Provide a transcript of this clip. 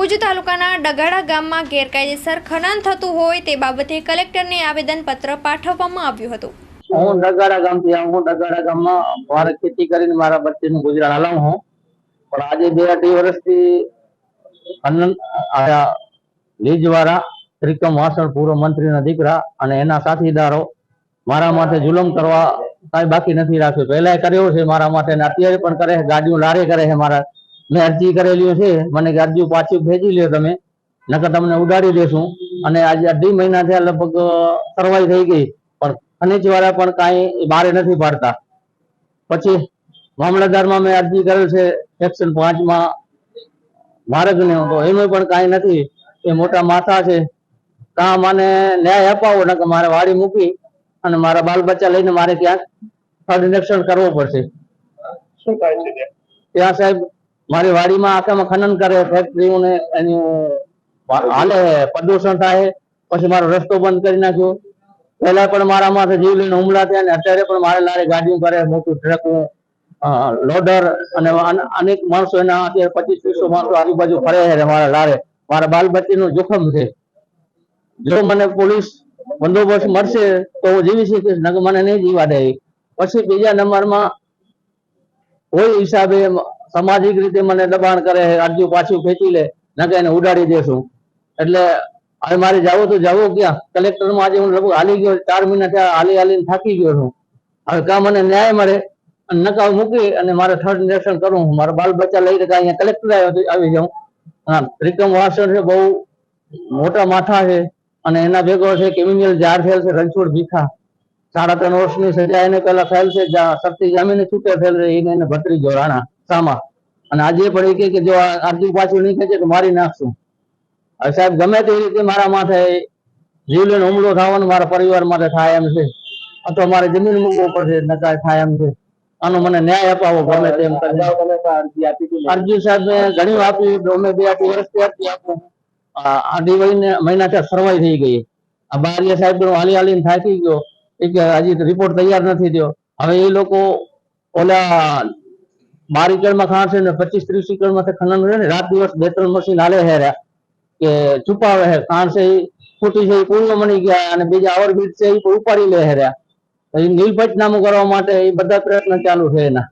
ભુજ તાલુકાના ડગાડા ગામમાં ગેરકાયદેસર ખનન થતું હોય તે બાબતે કલેક્ટરને આવેદનપત્ર પાઠવવામાં આવ્યું હતું. હું ડગાડા ગામથી આવું હું ડગાડા ગામમાં મારે ખેતી કરીને મારા બચ્ચેનું ગુજરાન હલાવું હું. પણ આજે બે અઢી વર્ષથી અનંત આ લીજ વાળા ત્રિકમ વાસણ પૂર્વ મંત્રીના દીકરા અને એના સાથીદારો મારા માટે જુલમ કરવા કાંઈ બાકી નથી રાખ્યું. પહેલા કર્યો છે મારા માટે અત્યારે પણ કરે ગાડીઓ લારે કરે છે મારા મેં અરજી કરેલી છે મને કે અરજી પાછી ભેજી લ્યો તમે નકર તમને ઉડાડી દેશું. અને આજે અઢી મહિના થયા લગભગ સરવાઈ થઈ ગઈ. પણ ખનીજ વાળા પણ કાંઈ બારે નથી પાડતા. પછી મામલતદારમાં મેં અરજી કરેલ છે સેક્શન પાંચમાં માર્ગને તો એમાં પણ કાંઈ નથી. એ મોટા માથા છે. કા મને ન્યાય અપાવો નકર મારે વાડી મૂકી અને મારા બાલ બચ્ચા લઈને મારે ક્યાંક ફળ ઇન્જેક્શન કરવું પડશે. શું થાય છે? ત્યાં સાહેબ મારી વાડીમાં આખામાં ખનન કરે, ફેક્ટરીઓને એની હાલે, પ્રદૂષણ થાય, પછી મારો રસ્તો બંધ કરી નાખ્યો પહેલા પણ મારા માથે જીવલેણ હુમલા થયા ને અત્યારે પણ મારે લારે ગાડીઓ કરે, મોટું ટ્રક લોડર અને અનેક માણસો એના અત્યારે પચીસ, ત્રીસો માણસો આજુબાજુ ફરે છે મારા લારે. મારા બાલ બચ્ચીનું જોખમ છે. જો મને પોલીસ બંદોબસ્ત મળશે તો હું જીવી શકીશ મને નહીં જીવા દે. પછી બીજા નંબરમાં કોઈ હિસાબે સામાજિક રીતે મને દબાણ કરે અરજી પાછું ખેંચી લે નકે એને ઉડાડી દેશું. એટલે હવે મારે જવું તો જવું ક્યાં? કલેક્ટરમાં આજે હું લગભગ હાલી ગયો, ચાર મહિના ત્યાં હાલી હાલીને થાકી ગયો છું. હવે કાં મને ન્યાય મળે અને નકાવ મૂકી અને મારે થર્ડ ઇન્જેક્શન કરવું મારા બાલ બચ્ચા લઈને કાંઈ અહીંયા કલેક્ટર આવ્યો તો આવી જાઉં. હા ત્રિકમ વાસણ છે, બહુ મોટા માથા છે અને એના ભેગો છે ક્રિમિનલ જાર થયેલ છે, રણછોડ ભીખા. સાડા ત્રણ વર્ષની સજા એને પેલા થયેલ છે સખ્તી જામીને છૂટે થયેલ છે એને ભત્રીજો રાણા. સામા અને આજે પણ એ કે જો આ પાછું નહીં ખેંચે તો મારી નાખશું. હવે સાહેબ ગમે તે રીતે મારા માથે જીવલેણ હુમલો થવાનો મારા પરિવાર માટે થાય એમ છે. અથવા મારે જમીન મૂકવો પડશે નકાર થાય એમ છે. આનો મને ન્યાય અપાવો ગમે તેમ અરજી સાહેબ મેં ઘણી આપી. અમે બે આઠ વર્ષથી અરજી આપું. અઢી મહિના ત્યાં સરવાઈ થઈ ગઈ. આ બારિયા સાહેબ હાલી હાલીને થાકી ગયો. એ કે હજી રિપોર્ટ તૈયાર નથી થયો. હવે એ લોકો ઓલા બાર એકરમાં ખાણ છે ને પચીસ ત્રીસ એકરમાં ખનન છે ને, રાત દિવસ બે ત્રણ મશીન હાલે હેરા કે છુપાવે હે, ખાણ છે ખોટી છે પૂર્ણ મળી ગયા અને બીજા ઓવરબ્રિજ છે એ ઉપાડી લે છે રહ્યા. એ નીલ કરવા માટે એ બધા પ્રયત્ન ચાલુ છે એના.